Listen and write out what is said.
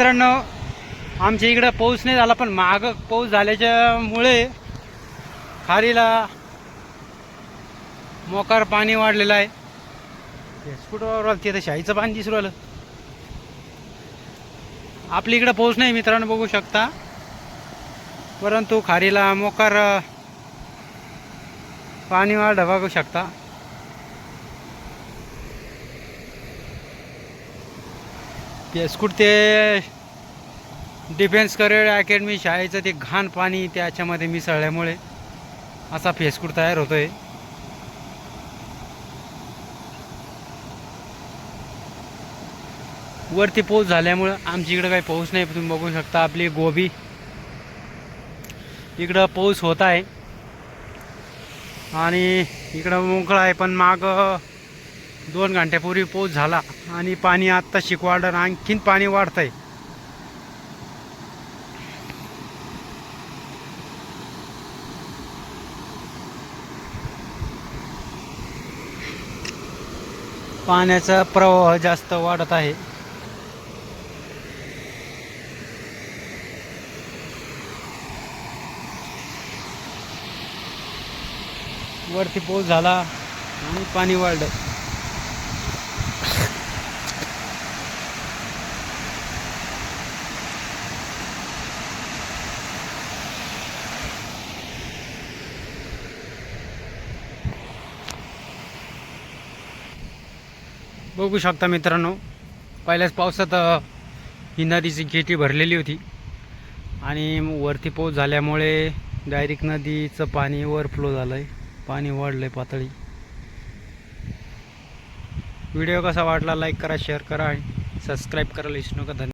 मित्रांनो आमच्या इकडं पाऊस नाही झाला पण माग पाऊस झाल्याच्यामुळे खारीला मोकार पाणी वाढलेलं आहे. स्कूटरवर तिथं शाईचं पाणी दिसू राहिलं. आपल्या इकडं पाऊस नाही मित्रांनो बघू शकता. परंतु खारीला मोकार पाणी वाढ बघू शकता. स्कूट ते डिफेन्स करिअर अकॅडमी शाळेचं ते घाण पाणी त्याच्यामध्ये मिसळल्यामुळे असा फेसकूट तयार होतो आहे वरती पाऊस झाल्यामुळं आमच्या इकडं काही पाऊस नाही तुम्ही बघू शकता आपली गोबी. इकडं पाऊस होत आहे. आणि इकडं मोकळा आहे पण माग दोन घंट्यापूर्वी पाऊस झाला आणि पाणी आत्ता शिकवाडं आणखीन पाणी वाढतंय. पाण्याचा प्रवाह जास्त वाढत आहे. वरती पाऊस झाला आणि पाणी वाढलं. बघू शकता मित्रांनो पहिल्याच पावसात ही नदीची गेटी भरलेली होती. आणि वरती पाऊस झाल्यामुळे डायरेक्ट नदीचं पाणी ओव्हरफ्लो झालं आहे पाणी वाढलं आहे पातळी. व्हिडिओ कसा वाटला लाईक करा शेअर करा आणि सबस्क्राईब करायला विसरू नका. धन्यवाद.